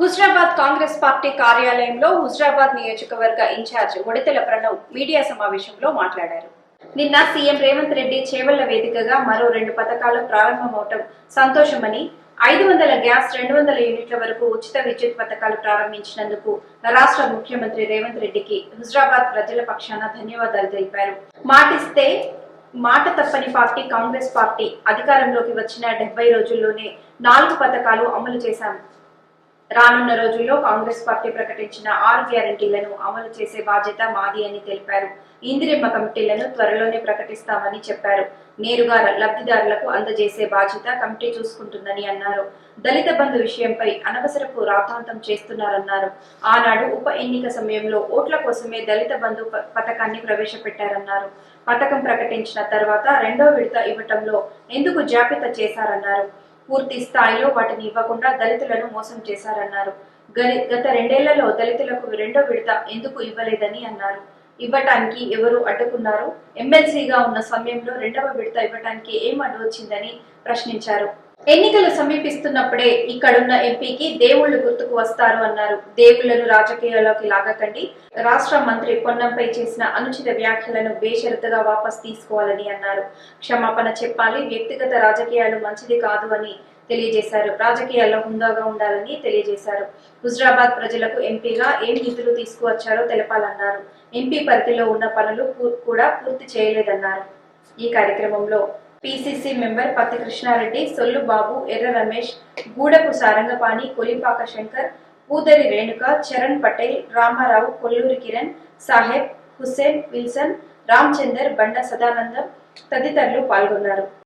Huzurabad Congress party కార్యాలయంలో హుజరాబాద్ నియోజకవర్గ incharge Odithela Pranav media సమావేశంలో మాట్లాడారు. నిన్న సీఎం రేవంత్ రెడ్డి చేవళ్ళ వేదికగా మరో రెండు పథకాలు ప్రారంభమవటం సంతోషమని ఐదు వందల గ్యాస్ రెండు వందల యూనిట్ల వరకు ఉచిత విద్యుత్ పథకాలు ప్రారంభించినందుకు రాష్ట్ర ముఖ్యమంత్రి రేవంత్ రెడ్డికి హుజరాబాద్ ప్రజల పక్షాన ధన్యవాదాలు తెలిపారు. మాటిస్తే మాట తప్పని పార్టీ కాంగ్రెస్ పార్టీ అధికారంలోకి వచ్చిన డెబ్బై రోజుల్లోనే నాలుగు పథకాలు అమలు చేశాం. రానున్న రోజుల్లో కాంగ్రెస్ పార్టీ ప్రకటించిన ఆరు గ్యారంటీలను అమలు చేసే బాధ్యత మాది అని తెలిపారు. ఇందిరమ్మ కమిటీలను త్వరలోనే ప్రకటిస్తామని చెప్పారు. నేరుగా లబ్ధిదారులకు అందజేసే బాధ్యత కమిటీ చూసుకుంటుందని అన్నారు. దళిత బంధు విషయంపై అనవసరపు రాతాంతం చేస్తున్నారన్నారు. ఆనాడు ఉప ఎన్నిక సమయంలో ఓట్ల కోసమే దళిత బంధు ప- పథకాన్ని ప్రవేశపెట్టారన్నారు. పథకం ప్రకటించిన తర్వాత రెండో విడత ఇవ్వటంలో ఎందుకు జాబితా చేశారన్నారు. పూర్తి స్థాయిలో వాటిని ఇవ్వకుండా దళితులను మోసం చేశారన్నారు. గత రెండేళ్ళలో దళితులకు రెండో విడత ఎందుకు ఇవ్వలేదని అన్నారు. ఇవ్వటానికి ఎవరు అడ్డుకున్నారు? ఎమ్మెల్సీగా ఉన్న సమయంలో రెండవ విడత ఇవ్వటానికి ఏం అడ్డు వచ్చిందని ప్రశ్నించారు. ఎన్నికలు సమీపిస్తున్నప్పుడే ఇక్కడున్న ఎంపీకి దేవుళ్ళు గుర్తుకు వస్తారు అన్నారు. దేవుళ్ళను రాజకీయాల్లోకి లాగకండి. రాష్ట్ర మంత్రి పొన్నంపై చేసిన అనుచిత వ్యాఖ్యలను బేషరతుగా వాపస్ తీసుకోవాలని అన్నారు. క్షమాపణ చెప్పాలి వ్యక్తిగత రాజకీయాలు మంచిది కాదు అని తెలియజేశారు. రాజకీయాల్లో హుందాగా ఉండాలని తెలియజేశారు. హుజరాబాద్ ప్రజలకు ఎంపీగా ఏం నిధులు తీసుకువచ్చారో తెలపాలన్నారు. ఎంపీ పరిధిలో ఉన్న పనులు కూడా పూర్తి చేయలేదన్నారు. ఈ కార్యక్రమంలో పిసిసి మెంబర్ పత్తి కృష్ణారెడ్డి సొల్లు బాబు ఎర్ర రమేష్ గూడపు సారంగపాణి కొలింపాక శంకర్ పూదరి రేణుక చరణ్ పటేల్ రామారావు కొల్లూరి కిరణ్ సాహెబ్ హుస్సేన్ విల్సన్ రామచందర్ బండ సదానందం తదితరులు పాల్గొన్నారు.